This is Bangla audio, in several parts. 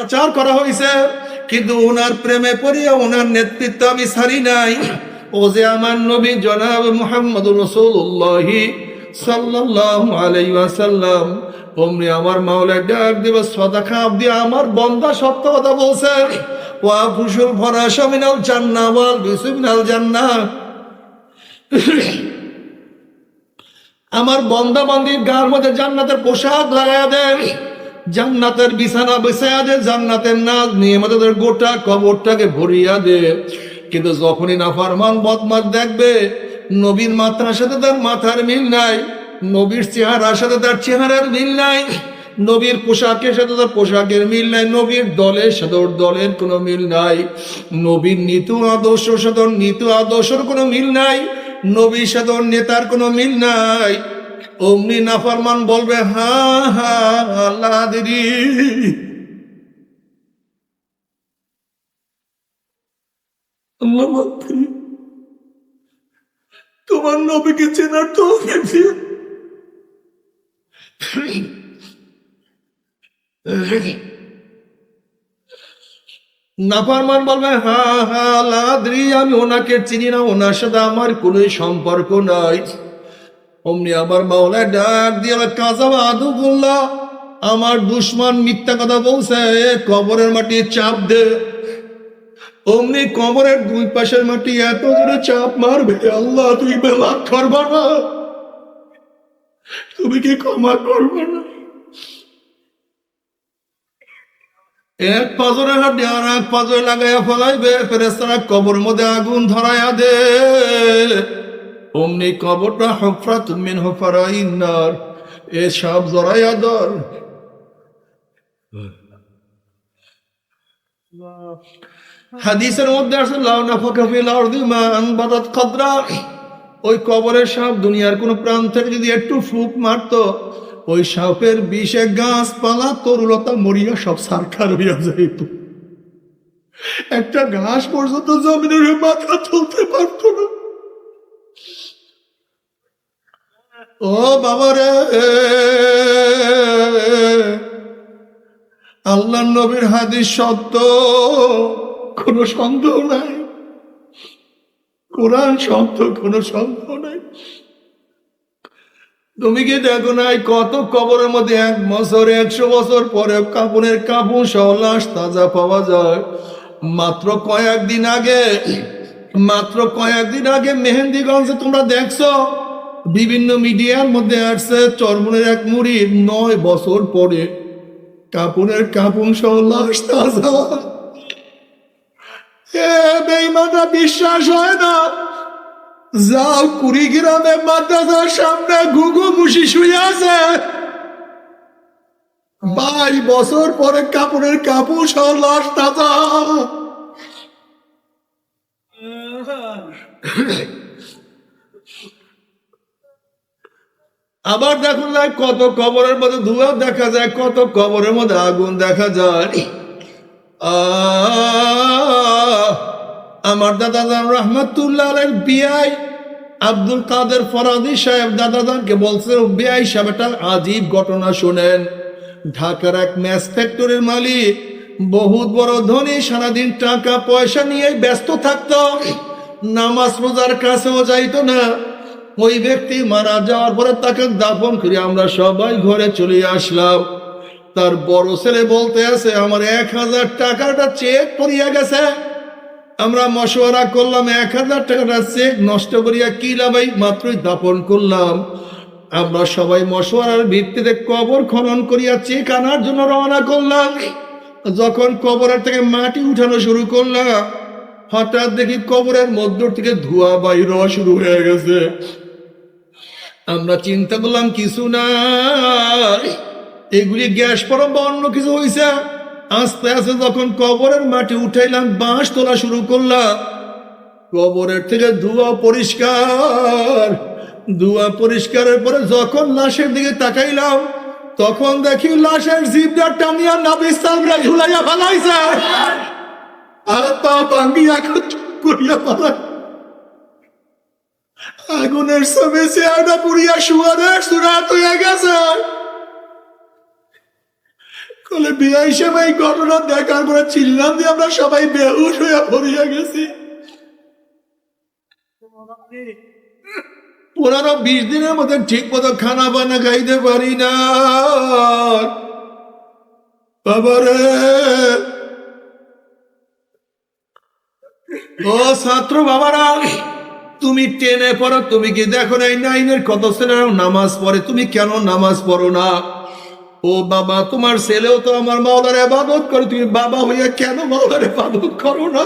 অত্যাচার করা হয়েছে কিন্তু ওনার প্রেমে পড়িয়া ওনার নেতৃত্ব আমি ছাড়ি নাই। ও যে আমার নবী জনাব মোহাম্মদ রসুল্লাহি অমনি আমার মাওলায় ডাক দিব আব্দি আমার বন্দা সত্য কথা বলছে। ওয়া ফুসুল মিনাল জান্নাহ ওয়াল জান্নাহ। আমার বন্দা বান্দির গার মধ্যে জান্নাতের পোশাক লাগায়া দেন। জান্নাতের বিছানা বিছায়া দে জান্নাতের নাচ নিয়ে আমাদের গোটা কবরটাকে ভরিয়া দে। কিন্তু যখনই নাফারমান বদমাত দেখবে, নবীর মাত্রার সাথে তার মাথার মিল নাই, নবীর চেহারার সাথে তার চেহারার মিল নাই, নবীর পোশাকের সাথে তার পোশাকের মিল নাই, নবীর দলের সাথে ওর দলের কোনো মিল নাই, নবীর নীতি আদর্শ সাথে ওর নীতি আদর্শের কোনো মিল নাই, নবীর সাথে ওর নেতার কোনো মিল নাই। অমনি নাফরমান বলবে, হা হা, আল্লাহ দিদি। তোমার নবীকে চেনার তো নাফারমান বলবে, হা হা লাদ্রি আমি ওনাকে চিনি না, ওনার সাথে আমার কোনো সম্পর্ক নাই। অমনি আমার মাওলা ডাক দিয়ে আমার কাজাবা আদু বললা আমার দুশ্মন মিথ্যা কথা বলছে, কবরের মাটি চাপ দে। অমনি কবরের দুই পাশের মাটি এত করে চাপ মারবে, আল্লাহ তুই বেলা করবা না। তুমি কি ক্ষমা করবে না? এক পাজরে হাড্ডি আর এক পাজরে লাগাইয়া ফলাইবে ফেরেস্তারা কবর মধ্যে আগুন ধরাইয়া দে। অমনি কবরটা হফরা তুমি হফারা ইন্নার এ সব জড়াইয়া দর। হাদিসের মধ্যে আছে লাউনা ফাকাফিল আরদি মা আনবাদাত কদরা ওই কবরের সাপ দুনিয়ার কোন প্রান্ত যদি একটু ফুক মারতো, ওই সাপের বিষে গাছপালা, তরুলতা মরিয়া সব সারখার হইয়া যাইত। একটা ঘাস পর্যন্ত জমিনের মাথা তুলতে পারতো না। ও বাবা রে। আল্লাহ নবীর হাদিস সত্য, কোনো সন্দেহ নাই। কোরআন সত্য, কোনো সন্দেহ নাই। তুমি কি দেখো নাই, কত কবরের মধ্যে এক বছর, একশো বছর পরে কাপড়ের কাপড় সহ লাশ তাজা পাওয়া যায়। মাত্র কয়েকদিন আগে, মাত্র কয়েকদিন আগে মেহেন্দিগঞ্জে তোমরা দেখছ বিভিন্ন মিডিয়ার মধ্যে আসছে চরমনের এক মুড়ি নয় বছর পরে কাপড়ের কাপড় সহ লাশ তাজা বেইমানরা বিশ্বাস হয় না যাও কুড়িগ্রামে মাদ্রাসার সামনে ঘুঘু মুশি শুয়ে আছে বাইশ বছর পরে কাপড়ের কাপড় সহ লাশ তাজা আবার দেখুন না, কত কবরের মধ্যে ধোঁয়া দেখা যায়, কত কবরের মধ্যে আগুন দেখা যায়। আমার দাদা রহমতুল্লাহ আলের বিয়াই আব্দুল কাদের ফরাদি সাহেব দাদাদানকে বলছে বিয়াই সাহেব, একটা আজীব ঘটনা শোনেন। ঢাকার এক ম্যাচ ফ্যাক্টরির মালিক বহুত বড় ধনী, সারাদিন টাকা পয়সা নিয়ে ব্যস্ত থাকতো। নামাজ রোজার কাছেও যাইতো না। ওই ব্যক্তি মারা যাওয়ার পরে তাকে দাফন করে আমরা সবাই ঘরে চলে আসলাম। তার বড় ছেলে বলতে আছে, আমার এক হাজার টাকাটা চেক করিয়া গেছে। আমরা মশওয়ারা করলাম, এক হাজার টাকাটা চেক নষ্ট করিয়া কি লাভাই? মাত্রই দাপন করলাম। আমরা সবাই মশওয়ারার ভিত্তিতে কবর খনন করিয়া চেক আনার জন্য রওনা করলাম। যখন কবরের থেকে মাটি উঠানো শুরু করলাম, হঠাৎ দেখি কবরের মধ্য থেকে ধোঁয়া বাইর হওয়া শুরু হয়ে গেছে। আমরা চিন্তা করলাম, কিছু না এগুলি গ্যাস পর বা অন্য কিছু হয়েছে আস্তে আস্তে যখন কবরের মাটি উঠাইলাম, বাঁশ তোলা শুরু করলাম। কবরের থেকে ধোঁয়া পরিষ্কার। ধোঁয়া পরিষ্কারের পরে যখন লাশের দিকে তাকাইলাম, তখন দেখি লাশের জিভটা টানিয়া নাবিস্তানরা ঝুলাইয়া ফেলাইছে। আর তা ভাঙ্গিয়া করিয়া ফেলাই আগুনের সবে চেয়ারটা পুড়িয়া শুয়ারের সুরাত হয়ে গেছে বলে বিয়া হিসেবে এই ঘটনা দেখার পরে চিল্লাম দিয়ে আমরা সবাই বেহুশ হয়ে পড়িয়া গেছি। পনেরো বিশ দিনের মধ্যে ঠিক মতো খানা বানা খাইতে পারি না। বাবারে। ও ছাত্র বাবারা। তুমি টেনে পড়ো, তুমি কি দেখো না এই নাইনের কত ছেলেরা নামাজ পড়ে, তুমি কেন নামাজ পড়ো না? ও বাবা, তোমার ছেলেও তো আমার মাওলার এবাদত করে, তুমি বাবা হইয়া কেন মাওলার এবাদত করো না?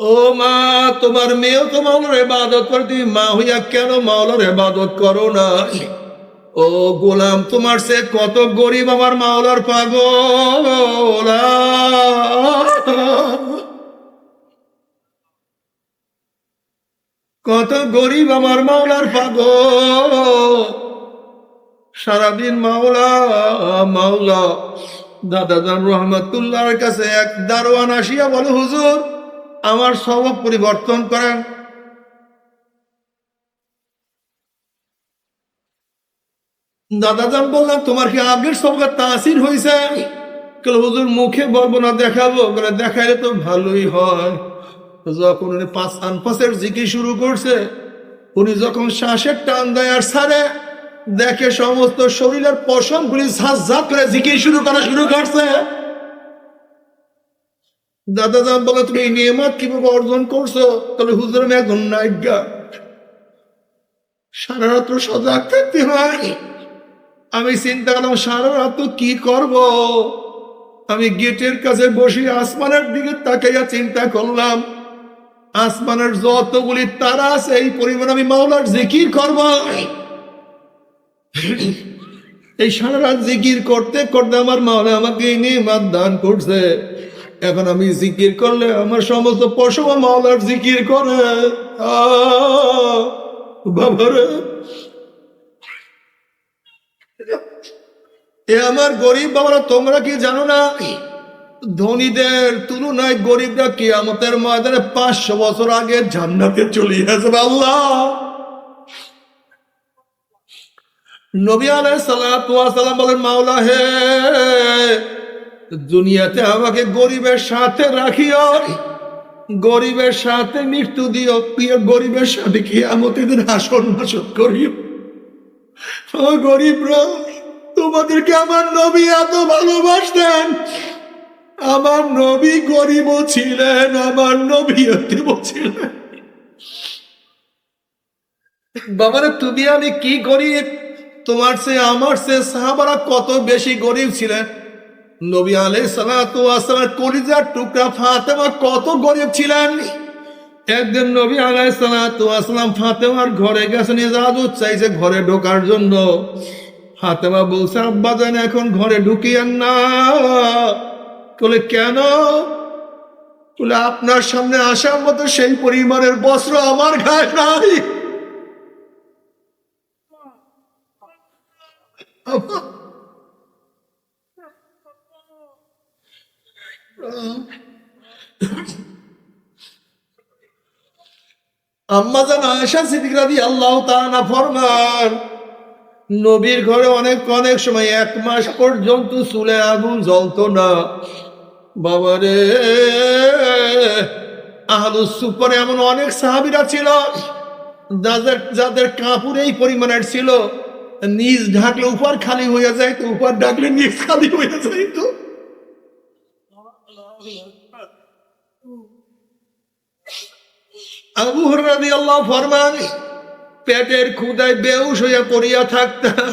ও মা, তোমার মেয়েও তো মাওলার এবাদত করে, তুমি মা হইয়া কেন মাওলার এবাদত করো না? ও গোলাম, তোমার সে কত গরিব আমার মাওলার পাগল? কত গরিব আমার মাওলার পাগল। সারাদিন মাওলা মাওলা। দাদাদান রহমতুল্লাহর কাছে এক দারোয়ান আসিয়া বলে, হুজুর, আমার স্বভাব পরিবর্তন করেন। দাদাজান বললাম তোমার কি আগের সবকে তাসির হয়েছে হুজুর, মুখে বলব না, দেখাবো। দেখাইলে তো ভালোই হয়। যখন উনি পাঁচ আনপাসের জিকি শুরু করছে, উনি যখন শ্বাসের টান দেয় আর সারে, দেখে সমস্ত শরীরের পশম গুলি করে জিকি শুরু করা শুরু করছে। দাদা যান বলে, তুমি এই নিয়মাত কীভাবে অর্জন করছ? তাহলে হুজুর আমি একজন নাইগা সারা রাত্র সজাগ থাকতে হয়। আমি চিন্তা করলাম, সারা রাত কি করব? আমি গেটের কাছে বসে আসমানের দিকে তাকাইয়া চিন্তা করলাম আসমানের যতগুলি তারা আছে, এই পরিমাণ আমি মাওলার জিকির করব। এই সারা রাত জিকির করতে করতে আমার মাওলা আমাকে এই নিয়মাত দান করছে। এখন আমি জিকির করলে আমার সমস্ত পশু মাওলার জিকির করে। বাবারে এ আমার গরিব বাবারা, তোমরা কি জানো না? ধনীদের তুলনায় গরিবরা কিয়ামতের ময়দানে পাঁচশো বছর আগে জান্নাতে চলে আসবে আল্লাহ। নবী আলাই সালাম বলেন, মাওলা হে, দুনিয়াতে আমাকে গরিবের সাথে রাখিও, গরিবের সাথে মৃত্যু দিও, প্রিয় গরিবের সাথে কি আমাদের হাসন হাসন করিও। ও গরিবরা, তোমাদেরকে আমার নবী এত ভালোবাসতেন আমার নবী গরিবও ছিলেন, আমার নবী এতিমও ছিলেন। বাবারে, তুমি আমি কি গরিব? তোমার সে, আমার সে সাহাবারা কত বেশি গরিব ছিলেন? নবী আলাই সালামের কলিজার টুকরা ফাতেমা কত গরিব ছিলেন? একদিন নবী আলাই সালাম ফাতেমার ঘরে গেছেন ইজাজত চাইছে ঘরে ঢোকার জন্য। ফাতেমা বলছে, আব্বা জান, এখন ঘরে ঢুকিয়েন না। বলে, কেন? বলে, আপনার সামনে আসার মতো সেই পরিমাণের বস্ত্র আমার গায়ে নাই। আম্মা আল্লাহ তাআলা ফরমান, নবীর ঘরে অনেক অনেক সময় এক মাস পর্যন্ত চুলে আগুন জ্বলতো না। বাবারে আহলুস সুপরে এমন অনেক সাহাবিরা ছিল, যাদের যাদের কাপড় এই পরিমাণের ছিল, নিজ ঢাকলে উপর খালি হয়ে যায় তো উপর ঢাকলে নিজ খালি হয়ে যায় তো আবু হরাদি আল্লাহ ফরমান, পেটের ক্ষুদায় বেউস হইয়া পড়িয়া থাকতাম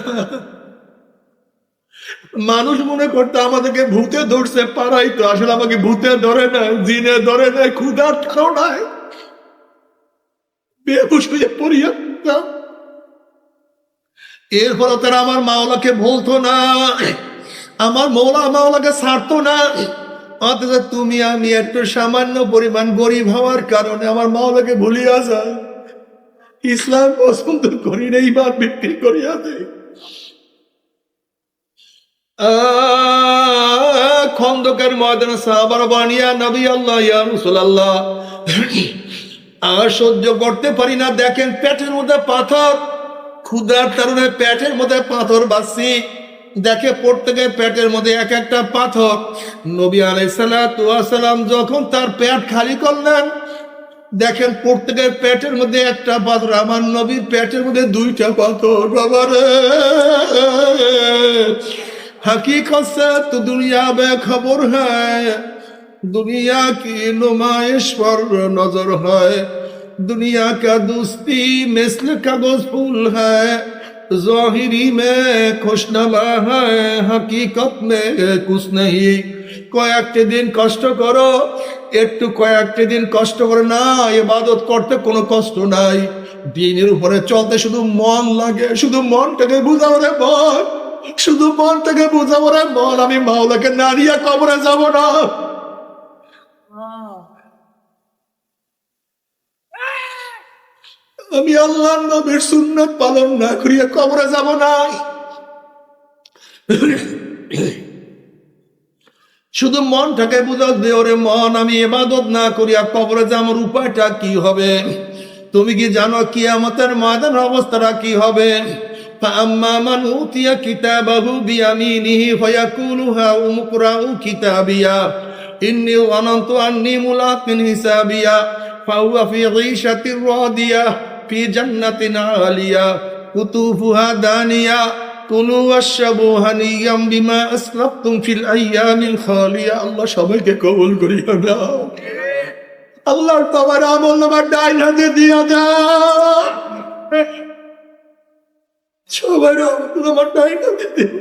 মানুষ মনে করতো আমাদেরকে ভূতে ধরছে পারাই তো আসলে আমাকে ভূতে ধরে না জিনে ধরে না ক্ষুদার ঠান্ডায় বেহুশ হয়ে পড়িয়া এরপর তারা আমার মাওলাকে বলতো না, আমার মৌলা মাওলাকে ছাড়তো না। অথচ তুমি আমি একটু সামান্য পরিমাণ গরিব হওয়ার কারণে আমার মাওলাকে ভুলিয়া যায় ইসলাম পছন্দ করি না ইমান বিক্রি করিয়া দেয় খন্দকার ময়দান সাহাবার বানিয়া নবী আল্লাহ, ইয়া আর সহ্য করতে পারি না, দেখেন পেটের মধ্যে পাথর। ক্ষুদ্রার তারুণের পেটের মধ্যে পাথর বাসছি দেখে প্রত্যেকের পেটের মধ্যে এক একটা পাথর। নবী আলাইসালাম যখন তার পেট খালি করলেন, দেখেন প্রত্যেকের পেটের মধ্যে একটা পাথর। আমার নবীর পেটের মধ্যে দুইটা পাথর বাবা রে हकीकत से तो दुनिया में खबर है दुनिया की नुमाइश पर नजर है दुनिया का दोस्ती मिसल कागज फूल है जाहिरी में खुशनमा है हकीकत में कुछ नहीं কয়েকটি দিন কষ্ট করো একটু কয়েকটি দিন কষ্ট করে না ইবাদত করতে কোনো কষ্ট নাই দিনের উপরে চলতে শুধু মন লাগে শুধু মনটাকে বুঝাও রে বল শুধু মনটাকে বুঝাবো রে, মন, আমি মাওলাকে নারিয়া কবরে যাব না। আমি আল্লাহ নবীর সুন্নত পালন না করিয়া কবরে যাব না। শুধু মনটাকে বুঝাও দে ওরে, মন, আমি এবাদত না করিয়া কবরে যাওয়ার উপায়টা কি হবে? তুমি কি জানো কিয়ামতের ময়দান অবস্থাটা কি হবে? فأما من أوتي كتابه بيمينه فيقول هاؤم اقرءوا كتابيا إني ظننت أني ملاق حسابيا فهو في عيشة راضية في جنة عالية قطوفها دانية كلوا واشربوا هنيا بما أسلفتم في الأيام الخالية الله সবাইকে কবুল করিয়া দাও আল্লাহর তোমার আমল নামার ডাইন হাতে দিয়া দাও সবার আমার টাইম দিও